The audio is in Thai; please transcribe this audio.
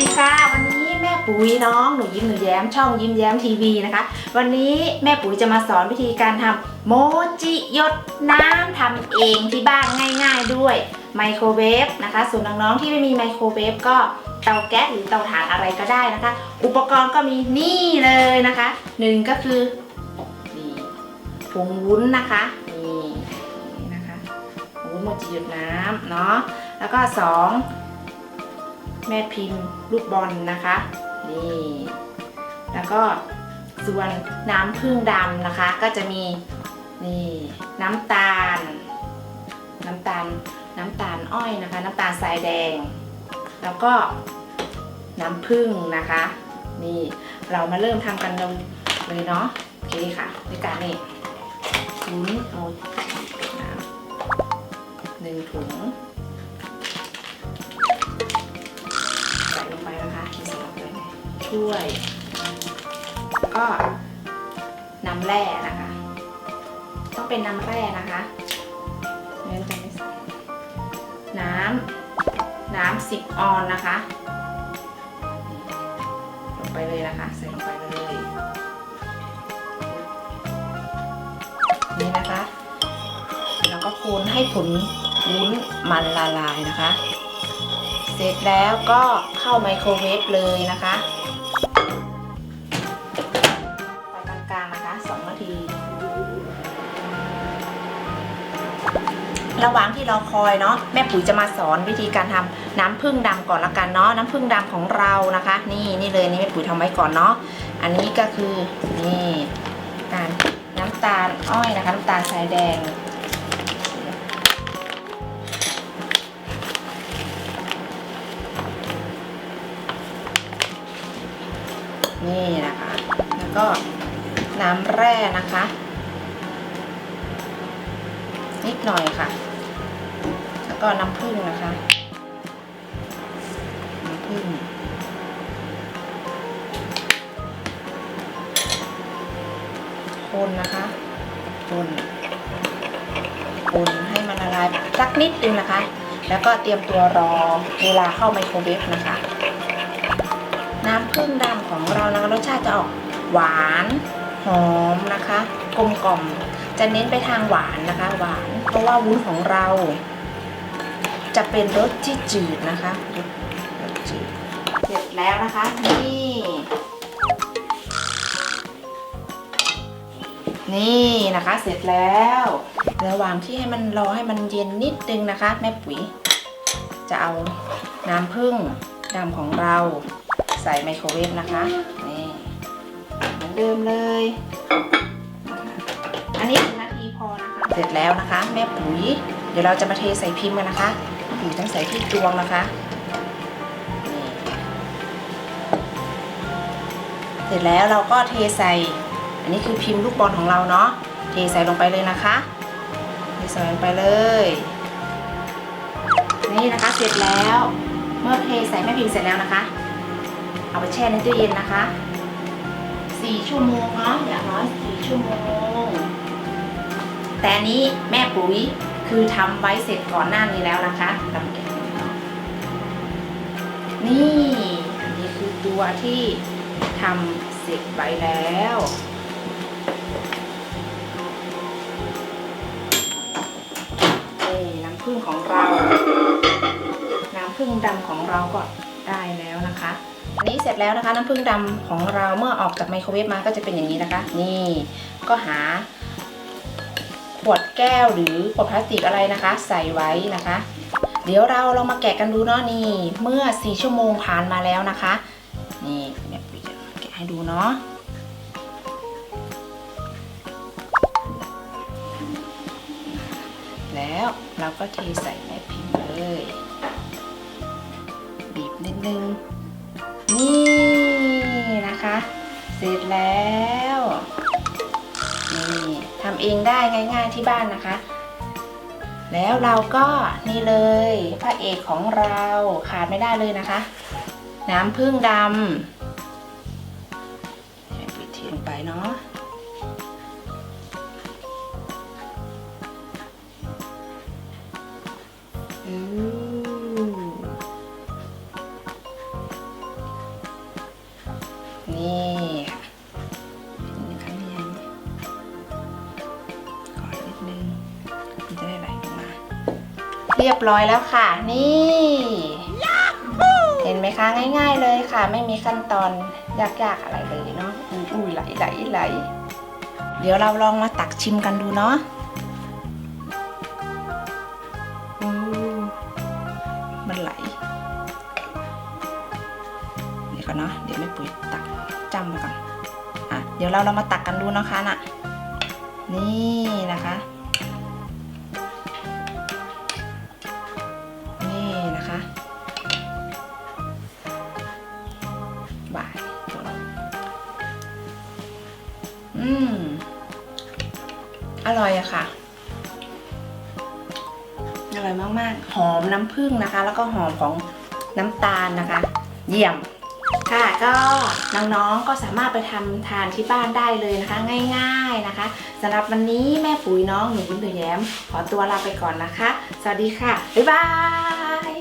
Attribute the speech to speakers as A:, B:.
A: ดีค่ะ วันนี้แม่ปุ๋ยน้องหนูยิ้มหนูแย้มช่องยิ้มแย้มทีวีนะคะ วันนี้แม่ปุ๋ยจะมาสอนวิธีการทำโมจิหยดน้ำทำเองที่บ้านง่ายๆด้วยไมโครเวฟนะคะส่วนน้องๆที่ไม่มีไมโครเวฟก็เตาแก๊สหรือเตาถ่านอะไรก็ได้นะคะ อุปกรณ์ก็มีนี่เลยนะคะหนึ่งก็คือนี่ผงวุ้นนะคะนี่นะคะผงวุ้นโมจิหยดน้ำเนาะแล้วก็สอง แม่พิมพ์ลูกบอลนะคะ นี่แล้วก็ส่วนน้ำผึ้งดำนะคะ ก็จะมีนี่น้ำตาล น้ำตาลน้ำตาลอ้อยนะคะ น้ำตาลทรายแดง แล้วก็น้ำผึ้งนะคะ นี่เรามาเริ่มทำกันเลยเนาะโอเคค่ะด้วยการนี่วุ้นโอ้น้ำหนึ่งถุง ถ้วย แล้วก็น้ำแร่นะคะ ต้องเป็นน้ำแร่นะคะเน้นจะไม่ใส่น้ำน้ำสิบออนนะคะ ลงไปเลยนะคะ ใส่ลงไปเลย นี่นะคะ แล้วก็คนให้ผลวุ้นมันละลายนะคะ เสร็จแล้วก็เข้าไมโครเวฟเลยนะคะ ระหว่างที่เราคอยเนาะแม่ปุ๋ยจะมาสอนวิธีการทำน้ำผึ้งดำก่อนละกันเนาะน้ำผึ้งดำของเรานะคะ นี่นี่เลยนี่แม่ปุ๋ยทำไว้ก่อนเนาะอันนี้ก็คือนี่การน้ำตาลอ้อยนะคะน้ำตาลทรายแดงนี่นะคะ แล้วก็น้ำแร่นะคะ นิดหน่อยค่ะ แล้วก็น้ำผึ้งนะคะ น้ำผึ้งคนนะคะคนคนให้มันละลายสักนิดนึงนะคะ แล้วก็เตรียมตัวรอเวลาเข้าไมโครเวฟนะคะ น้ำผึ้งดำของเรานะคะรสชาติจะออกหวานหอมนะคะ กลมกล่อมจะเน้นไปทางหวานนะคะ หวานเพราะว่าวุ้นของเรา จะเป็นรสที่จืดนะคะรสจืดเสร็จแล้วนะคะนี่นี่นะคะเสร็จแล้วระหว่างที่ให้มันรอให้มันเย็นนิดนึงนะคะ แม่ปุ๋ย จะเอาน้ำผึ้งดำของเราใส่ไมโครเวฟนะคะนี่เหมือนเดิมเลย อันนี้หนึ่งนาทีพอนะคะ เสร็จแล้วนะคะ แม่ปุ๋ย เดี๋ยวเราจะมาเทใส่พิมพ์กันนะคะ ปุ๋ยต้องใส่ที่ตวงนะคะนี่เสร็จแล้วเราก็เทใส่ อันนี้คือพิมพ์ลูกบอลของเราเนาะ เทใส่ลงไปเลยนะคะ เทใส่ลงไปเลย นี่นะคะเสร็จแล้ว เมื่อเทใส่แม่พิมพ์เสร็จแล้วนะคะ เอาไปแช่ในตู้เย็นนะคะ 4 ชั่วโมงเนาะอย่างน้อย4ชั่วโมง แต่อันนี้แม่ปุ๋ย คือทำไว้เสร็จก่อนหน้านี้แล้วนะคะลำแกะนี่อันนี้คือตัวที่ทำเสร็จไว้แล้วน้ำผึ้งของเรา น้ำผึ้งดำของเราก็ได้แล้วนะคะอันนี้เสร็จแล้วนะคะน้ำผึ้งดำของเราเมื่อออกจากไมโครเวฟมาก็จะเป็นอย่างนี้นะคะ นี่ก็หา ขวดแก้วหรือขวดพลาสติกอะไรนะคะ ใส่ไว้นะคะ เดี๋ยวเราลองมาแกะกันดูเนาะนี่ เมื่อ 4 ชั่วโมงผ่านมาแล้วนะคะ นี่เนี่ยปุ๋ยจะแกะให้ดูเนาะแล้วเราก็เทใส่แม่พิมพ์เลย บีบนิดนึง นี่นะคะ เสร็จแล้วำเองได้ง่าย ๆที่บ้านนะคะ แล้วเราก็นี่เลยพระเอกของเราขาดไม่ได้เลยนะคะ น้ำผึ้งดำให้ปิดเทียนไปเนาะอืม รียบร้อยแล้วค่ะ นี่ เห็นไหมคะง่าย ๆเลยค่ะ ไม่มีขั้นตอนยากๆอะไรเลยเนาะอุ้ยไหลไหลไหลเดี๋ยวเราลองมาตักชิมกันดูเนาะมันไหลเดี๋ยวก่อนเนาะเดี๋ยวแม่ปุ๋ยตักจำมาก่อนอะเดี๋ยวเราเรามาตักกันดูนะคะน่ะ นี่นะคะ อร่อยอะค่ะ อร่อยมากๆ หอมน้ำผึ้งนะคะ แล้วก็หอมของน้ำตาลนะคะ เยี่ยม ค่ะก็น้องๆก็สามารถไปทำทานที่บ้านได้เลยนะคะ ง่าย ๆนะคะสำหรับวันนี้แม่ปุ๋ยน้องหนูยิ้มหนูแย้ม ขอตัวลาไปก่อนนะคะ สวัสดีค่ะ บ๊ายบาย